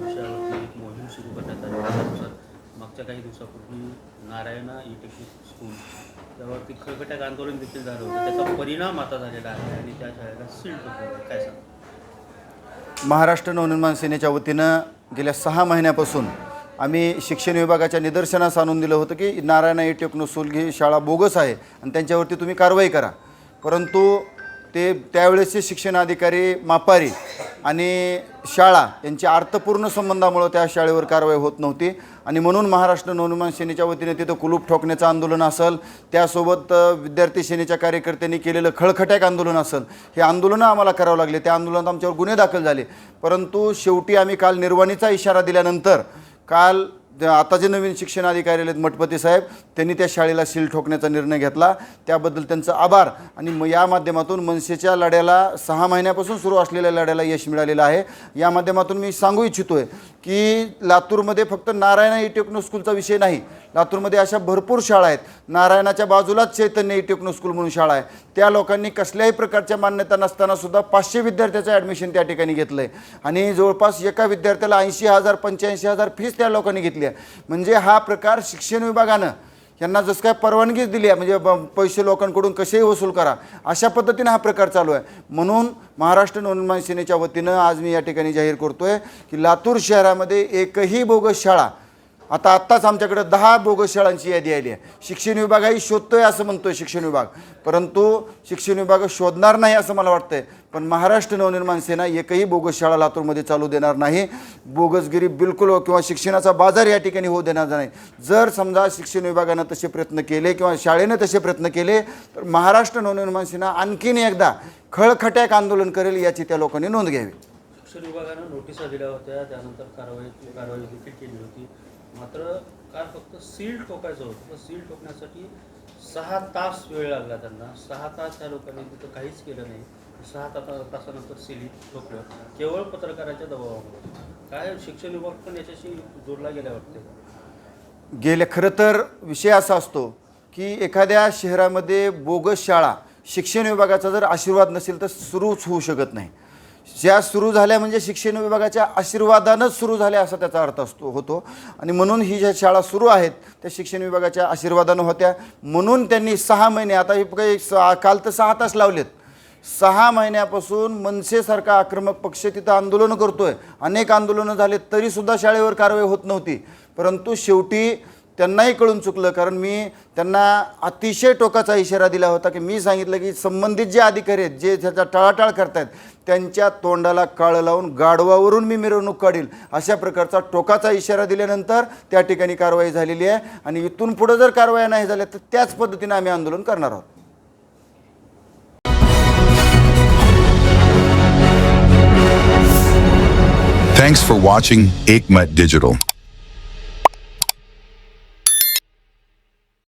विषयावरती एक मोहीम सुरू करण्यात आली त्यानुसार मागच्या काही दिवसापूर्वी नारायणा ई टेक्निक स्कूल त्यावरती खळखट्याक आंदोलन देखील झालं होतं. त्याचा परिणाम आता झालेला आहे आणि त्या शाळेला सील ठोकलं काय सांग महाराष्ट्र नवनिर्माण सेनेच्या वतीनं गेल्या सहा महिन्यापासून आम्ही शिक्षण विभागाच्या निदर्शनास आणून दिलं होतं की नारायण ए टेक्नोस्कूल ही शाळा बोगस आहे आणि त्यांच्यावरती तुम्ही कारवाई करा. परंतु ते त्यावेळेसचे शिक्षण अधिकारी मापारी आणि शाळा यांच्या अर्थपूर्ण संबंधामुळं त्या शाळेवर कारवाई होत नव्हती. आणि म्हणून महाराष्ट्र नवनिर्माण सेनेच्या वतीने तिथं कुलूप ठोकण्याचं आंदोलन असेल त्यासोबत विद्यार्थी सेनेच्या कार्यकर्त्यांनी केलेलं खळखट्याक आंदोलन असेल हे आंदोलनं आम्हाला करावं लागले. त्या आंदोलनात आमच्यावर गुन्हे दाखल झाले. परंतु शेवटी आम्ही काल निर्वाणीचा इशारा दिल्यानंतर काल आता जे नवीन शिक्षण अधिकारी आहेत मठपती साहेब त्यांनी त्या शाळेला सील ठोकण्याचा निर्णय घेतला. त्याबद्दल त्यांचं आभार. आणि मग या माध्यमातून मनसेच्या लढ्याला सहा महिन्यापासून सुरू असलेल्या लढ्याला यश मिळालेलं आहे. या माध्यमातून मी सांगू इच्छितो आहे की लातूरमध्ये फक्त नारायणा ई टेक्नो स्कूलचा विषय नाही लातूरमध्ये अशा भरपूर शाळा आहेत. नारायणाच्या बाजूलाच चैतन्य ई टेक्नो स्कूल म्हणून शाळा आहे. त्या लोकांनी कसल्याही प्रकारच्या मान्यता नसताना सुद्धा पाचशे विद्यार्थ्याचं ॲडमिशन त्या ठिकाणी घेतलं आहे आणि जवळपास एका विद्यार्थ्याला ऐंशी हजार पंच्याऐंशी हजार फीस त्या लोकांनी घेतली आहे. म्हणजे हा प्रकार शिक्षण विभागानं यांना जसं काय परवानगीच दिली आहे म्हणजे ब- पैसे लोकांकडून कसेही वसूल करा अशा पद्धतीनं हा प्रकार चालू आहे. म्हणून महाराष्ट्र नवनिर्माण सेनेच्या वतीनं आज मी या ठिकाणी जाहीर करतो आहे की लातूर शहरामध्ये एकही बोगस शाळा आता आत्ताच आमच्याकडे दहा बोगस शाळांची यादी आली आहे. शिक्षण विभागही शोधतोय असं म्हणतोय शिक्षण विभाग. परंतु शिक्षण विभाग शोधणार नाही असं मला वाटतंय. पण महाराष्ट्र नवनिर्माण सेना एकही बोगस शाळा लातूरमध्ये चालू देणार नाही. बोगसगिरी बिलकुल किंवा शिक्षणाचा बाजार या ठिकाणी होऊ देणार नाही. जर समजा शिक्षण विभागानं तसे प्रयत्न केले किंवा शाळेनं तसे प्रयत्न केले तर महाराष्ट्र नवनिर्माण सेना आणखीन एकदा खळखट्याक आंदोलन करेल याची त्या लोकांनी नोंद घ्यावी. शिक्षण विभागानं नोटिसा दिल्या होत्या. त्यानंतर कारवाई कारवाई देखील केली होती. मात्र काय फक्त सील ठोकायचं होतं. तर सील ठोकण्यासाठी सहा तास वेळ लागला त्यांना. सहा तास त्या लोकांनी तिथं काहीच केलं नाही. सहा तासा तासानंतर सील ठोकलं. केवळ पत्रकाराच्या दबावामुळे. काय शिक्षण विभाग पण याच्याशी जोडला गेला वाटते? गेल्या खरं तर विषय असा असतो की एखाद्या शहरामध्ये बोगस शाळा शिक्षण विभागाचा जर आशीर्वाद नसेल तर सुरूच होऊ शकत नाही. ज्या सुरू झाल्या म्हणजे शिक्षण विभागाच्या आशीर्वादानंच सुरू झाल्या असा त्याचा अर्थ असतो होतो. आणि म्हणून ही ज्या शाळा सुरू आहेत त्या शिक्षण विभागाच्या आशीर्वादानं होत्या. म्हणून त्यांनी सहा महिने आता हे काही स- काल तर सहा तास लावलेत. सहा महिन्यापासून मनसेसारखा आक्रमक पक्ष तिथं आंदोलनं करतोय. अनेक आंदोलनं झाले तरीसुद्धा शाळेवर कारवाई होत नव्हती. परंतु शेवटी त्यांनाही कळून चुकलं कारण मी त्यांना अतिशय टोकाचा इशारा दिला होता की मी सांगितलं की संबंधित जे अधिकारी आहेत जे त्याचा टाळाटाळ करतायत त्यांच्या तोंडाला काळं लावून गाढवावरून मी मिरवणूक काढील अशा प्रकारचा टोकाचा इशारा दिल्यानंतर त्या ठिकाणी कारवाई झालेली आहे आणि इथून पुढं जर कारवाई नाही झाल्या तर त्याच पद्धतीने आम्ही आंदोलन करणार आहोत Thanks for watching Aikmat Digital.